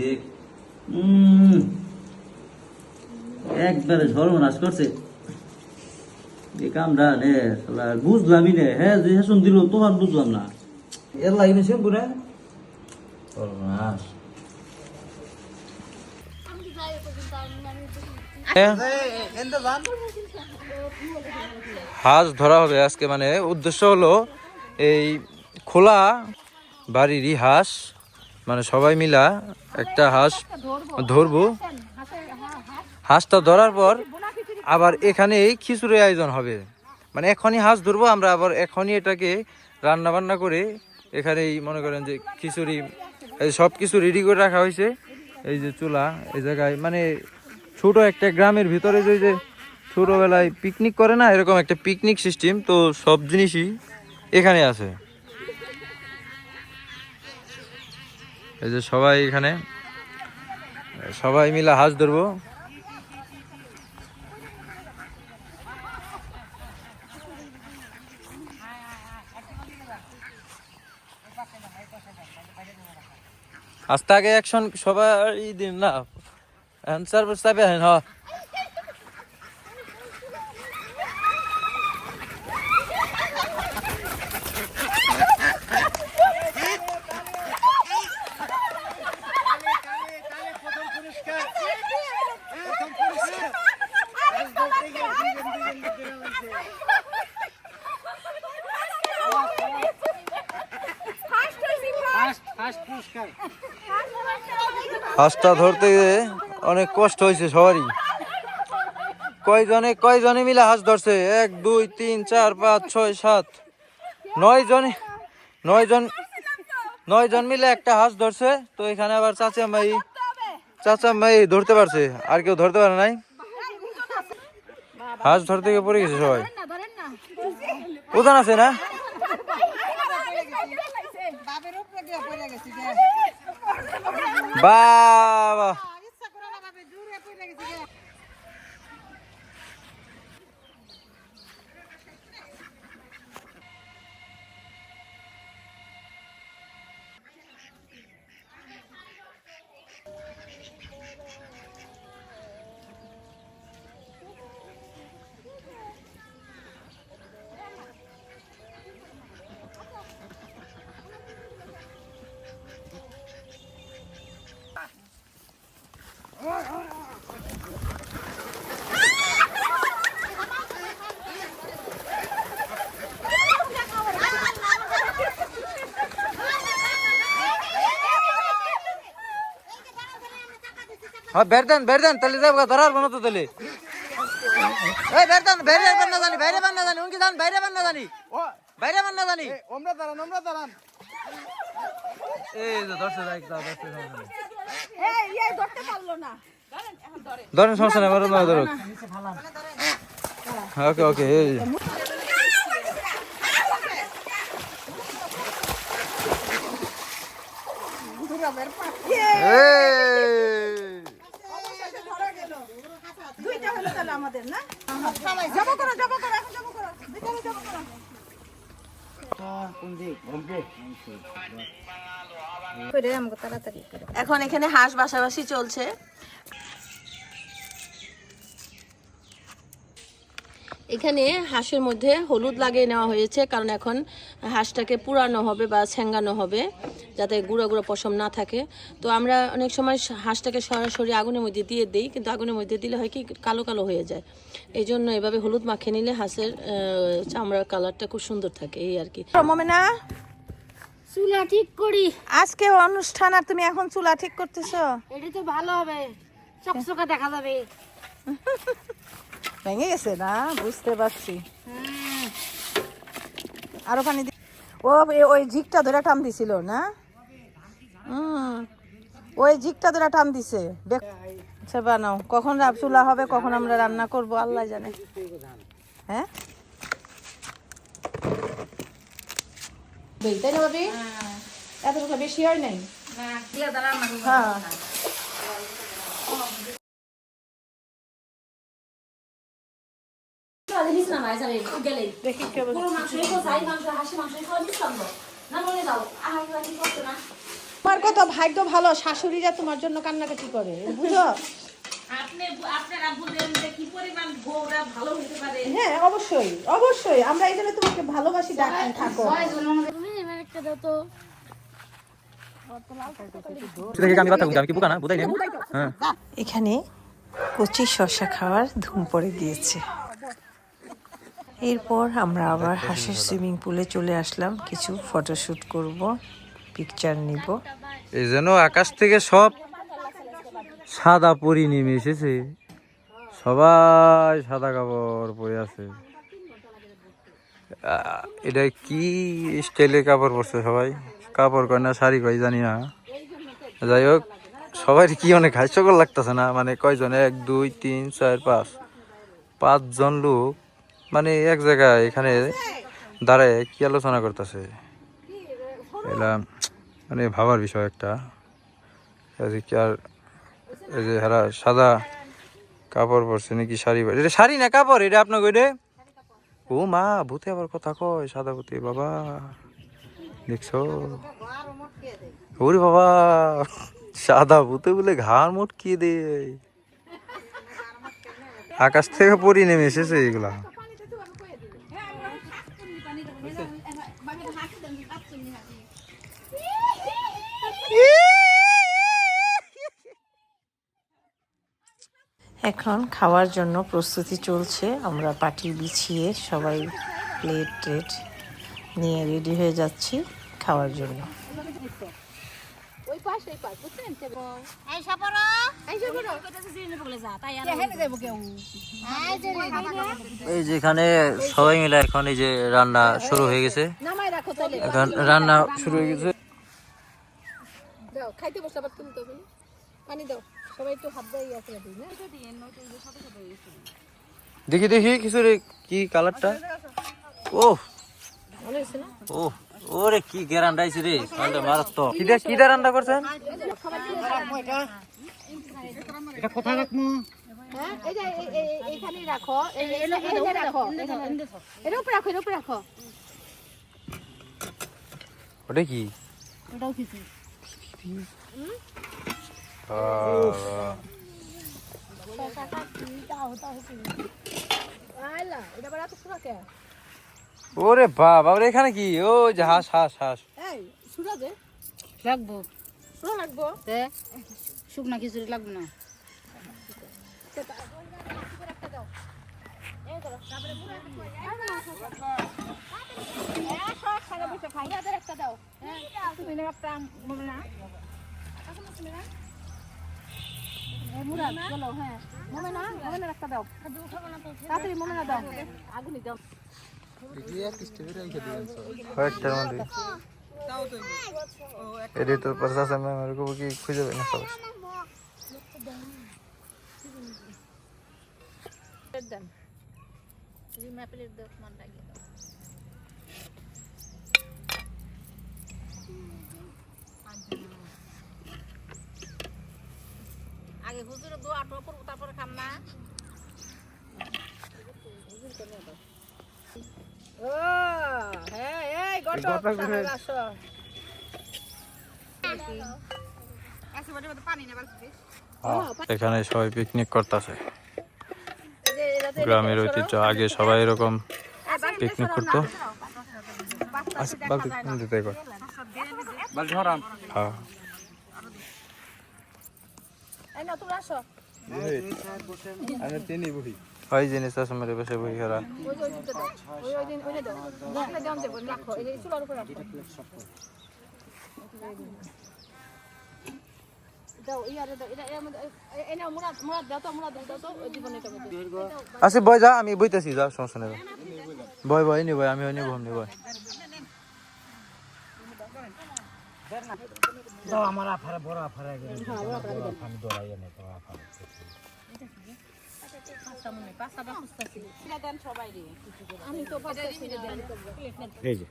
দেখ। একবারে করছে। নে বুঝলামই নে। হ্যাঁ হেসুন দিল তখন বুঝলাম না। এর শ্যাম্পু হাঁস ধরা হবে আজকে মানে উদ্দেশ্য হলো এই খোলা বাড়িরই হাঁস। মানে সবাই মিলা একটা হাঁস ধরবো। হাঁসটা ধরার পর আবার এখানেই খিচুড়ি আয়োজন হবে। মানে এখনই হাঁস ধরবো, আমরা আবার এখনই এটাকে রান্না বান্না করে এখানেই মনে করেন যে খিচুড়ি, এই সব কিছু রেডি করে রাখা হয়েছে। এই যে চুলা, এই জায়গায় মানে ছোট একটা গ্রামের ভিতরে যে যে ছোটোবেলায় পিকনিক করে না, এরকম একটা পিকনিক সিস্টেম তো সব জিনিসই এখানে আছে। এই যে সবাই এখানে, সবাই মিলে হাঁস ধরবো। আস্তে আগে অ্যাকশন সবাই দিন না। অ্যান্সার প্রস্তাবে হ্যাঁ হ্যাঁ হাঁসটা ধরতে অনেক কষ্ট হয়েছে সবারই। কয়জনে কয়জনে মিলে হাঁস ধরছে? এক, দুই, তিন, চার, পাঁচ, ছয়, সাত। নয় জনে নয় জন নয় জন মিলে একটা হাঁস ধরছে। তো এখানে আবার চাচা মাই চাচা, মেয়ে ধরতে পারছে। আর কেউ ধরতে পারে নাই? হাঁস ধরতে গিয়ে পড়ে গেছে সবাই। উদান আছে না? বাবা। দেন বাইরে বান না জানি বাইরে বান না জানি উনকি জান বাইরে বান পারল না। ধরেন সমস্যা নেই আমার নয় ধরুক ওকে ওকে এই যে। এই। দুইটা হলো তাহলে আমাদের না যাব করো যাব করো এখন যাব করো। বিকালে যাব করো। এখন এখানে হাঁস বাসাবাসি চলছে। এখানে হাঁসের মধ্যে হলুদ লাগিয়ে নেওয়া হয়েছে কারণ এখন হাঁসটাকে পুরানো হবে বা ছ্যাঙ্গানো হবে যাতে গুঁড়ো গুঁড়ো পশম না থাকে। তো আমরা অনেক সময় হাঁসটাকে সরাসরি আগুনের মধ্যে দিয়ে দিই কিন্তু আগুনের মধ্যে দিলে হয় কি কালো কালো হয়ে যায়। এই জন্য এভাবে হলুদ মাখিয়ে নিলে হাঁসের চামড়ার কালারটা খুব সুন্দর থাকে এই আর কি। মমিনা চুলা ঠিক করি। আজকে অনুষ্ঠান আর তুমি এখন চুলা ঠিক করতেছো? এটা তো ভালো হবে। চকচকা দেখা যাবে। ভেঙে গেছে না? বুঝতে পারছি। আরও পানি ও ওই ঝিকটা ধরে টান দিছিল না? হুম। ওই ঝিকটা ধরে টান দিছে। আচ্ছা বানাও। কখন রাব চুলা হবে কখন আমরা রান্না করব আল্লাহ জানে। হ্যাঁ? তাই না ভাবি? এতটুকু বেশি হয় নাই? হ্যাঁ। দেখি কে বলছে। তোমার কত ভাগ্য ভালো শাশুড়িরা তোমার জন্য কান্নাকাটি করে বুঝো? হ্যাঁ অবশ্যই অবশ্যই। আমরা এই জন্য তোমাকে ভালোবাসি ডাকি থাকো। হ্যাঁ। এখানে কচি শসা খাওয়ার ধুম পড়ে গিয়েছে এরপর আমরা আবার হাঁসের সুইমিং পুলে চলে আসলাম। কিছু ফটোশুট করব পিকচার নিব। এই যেন আকাশ থেকে সব সাদা পরি নেমে এসেছে। সবাই সাদা কাপড় পরে আছে। এটা কি স্টাইলে কাপড় পরছে সবাই? কাপড় কয় না শাড়ি কয় জানি না। যাই হোক সবাই কি অনেক হাস্যকর লাগতেছে না? মানে কয়জন? এক দুই তিন চার পাঁচ। পাঁচজন লোক মানে এক জায়গায় এখানে দাঁড়ায় কি আলোচনা করতেছে? এলা মানে ভাবার বিষয় একটা। আর, এই যে হারা সাদা কাপড় পরছে নাকি শাড়ি এটা শাড়ি না কাপড়? এটা আপনার কইরে ও মা, ভূতে আবার কথা কয়, সাদা ভূতে, বাবা। দেখছ? ওরে বাবা, সাদা ভূতে বলে ঘাড় মুটকিয়ে দে আকাশ থেকে পরি নেমে এসেছে এগুলা। এখন খাওয়ার জন্য প্রস্তুতি চলছে। আমরা পাটি বিছিয়ে সবাই প্লেট ট্রেট নিয়ে রেডি হয়ে যাচ্ছি খাওয়ার জন্য। এই যেখানে সবাই মিলে এখন এই যে রান্না শুরু হয়ে গেছে। নামাই রাখো তাহলে। এখন রান্না শুরু হয়ে গেছে। খাইতে আবার তুলতে হবে। পানি দাও। সবাই একটু হাত দিয়ে আছে দিই না? দেখি দেখি কিছু রে কি কালারটা? ও ও ওরে কি গ্যারান্ড আইছে রে তাহলে মারাত্মক। কিটা কিটা রান্না করছেন? এই যে এই- এই- এই- এইখানেই রাখো। এই এই- এই- এইখানে রাখো এর উপরে রাখো এর উপরে রাখো। ওটা কি? ওটাও ওরে বাবা ওরে এখানে কি? ও যে হাঁস হাঁস হাঁস। এই সুরা যে। লাগবো। লাগবো? শুকনা খিচুড়ি লাগবে না। একটা দাও। তুমি না। এটি খুঁজে পাই না সবাই। দেন রিমা প্লেট দাও মান লাগিয়ে হুজুরে তারপরে খাম না। ও হ্যাঁ এই গটো আসো। এখানে সবাই পিকনিক করতেছে। গ্রামের ঐতিহ্য আগে সবাই এরকম পিকনিক করতো। আচ্ছা, দিতে হ্যাঁ এই না তুমি আসো। ওই জিনিস আছে মেরে বসে বই খেলা। যে ওখানে দাও দেবো রাখো এই যে চুলার উপরে রাখো দাও ইয়ারে দাও এটা এর দাও তো তো মধ্যে আচ্ছা বয় যা আমি বইতেছি যা সমস্যা নেই বয় বয় নি বয় আমি নিব আমি বয় এই যে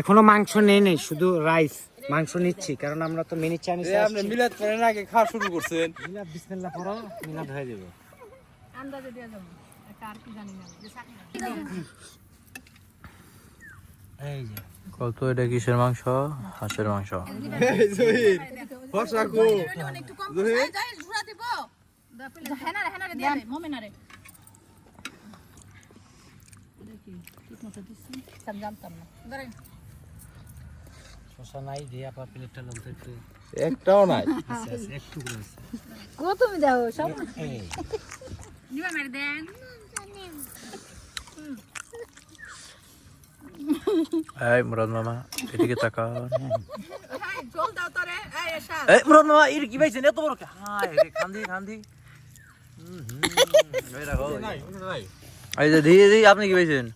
এখনও মাংস নেই নেই শুধু রাইস মাংস নিচ্ছি কারণ আমরা তো মিনি চাইনিজ আপনি মিলাদ করেন আগে খাওয়া শুরু করছেন। মিলাদ বিসমিল্লাহ পড়ো মিলাদ হয়ে যাবে। আন্দাজে দিয়ে যাব কার কি জানি না। এই যে কত? এটা কিসের মাংস? হাঁসের মাংস। হেনারে হেনারে দিয়ে দে মোমেনারে জানতাম না ধরেন শশা নাই দিয়ে আপা প্লেটটা লোক একটু একটাও নাই আছে, আছে, একটু করে আছে। কো তুমি দাও সব এই নিবা মারি দেন এই মুরাদ মামা এদিকে তাকান জল দাও তোরে। এই এসা। এই মুরাদ মামা এর কি পাইছেন? এত বড় হাই রে খান্দি হুম, হুম, এই যে আপনি কি পাইছেন?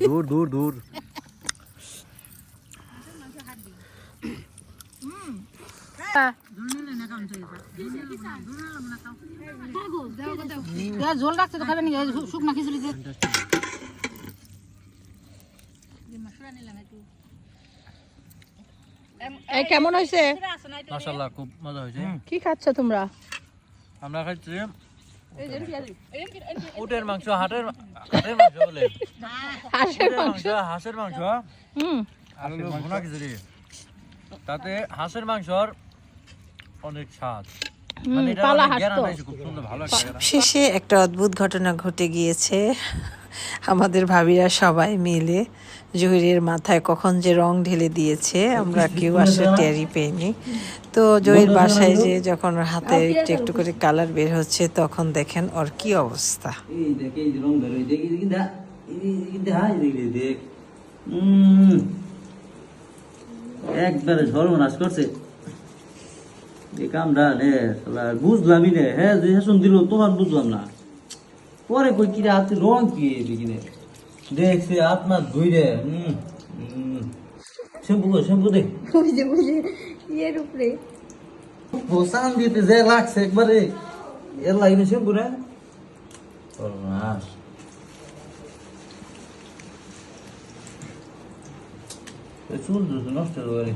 দূর দূর দূর। ঝোল রাখছে তো খাবে নি শুকনা খিচুড়ি এই কেমন হয়েছে? মাশাআল্লাহ খুব মজা হয়েছে। কি খাচ্ছ তোমরা? আমরা খাচ্ছি উটের মাংস হাটের হাটের মাংস বলে। হাঁসের মাংস? হাঁসের মাংস। হুম। আর ভুনা খিচুড়ি তাতে হাঁসের মাংসর অনেক স্বাদ। মানে। শেষে একটা অদ্ভুত ঘটনা ঘটে গিয়েছে। আমাদের ভাবিরা সবাই মিলে জহিরের মাথায় কখন যে রং ঢেলে দিয়েছে আমরা কেউ আসলে টেরই পেইনি। তো জহির বাসায় যে যখন হাতে একটু একটু করে কালার বের হচ্ছে তখন দেখেন ওর কি অবস্থা। একবারে সর্বনাশ করছে। এই কামটা নে বুঝলামই নে হ্যাঁ যে হেসন দিল তখন বুঝলাম না। পরে কই কিরে হাতে রং কি এদিকে নে। দেখছে হাত না ধুই রে শ্যাম্পু কর শ্যাম্পু দে। বুঝে বুঝে ইয়ের উপরে। বসান দিতে যে লাগছে একবারে। এর লাগবে শ্যাম্পু রে। সর্বনাশ। চুল নষ্ট করে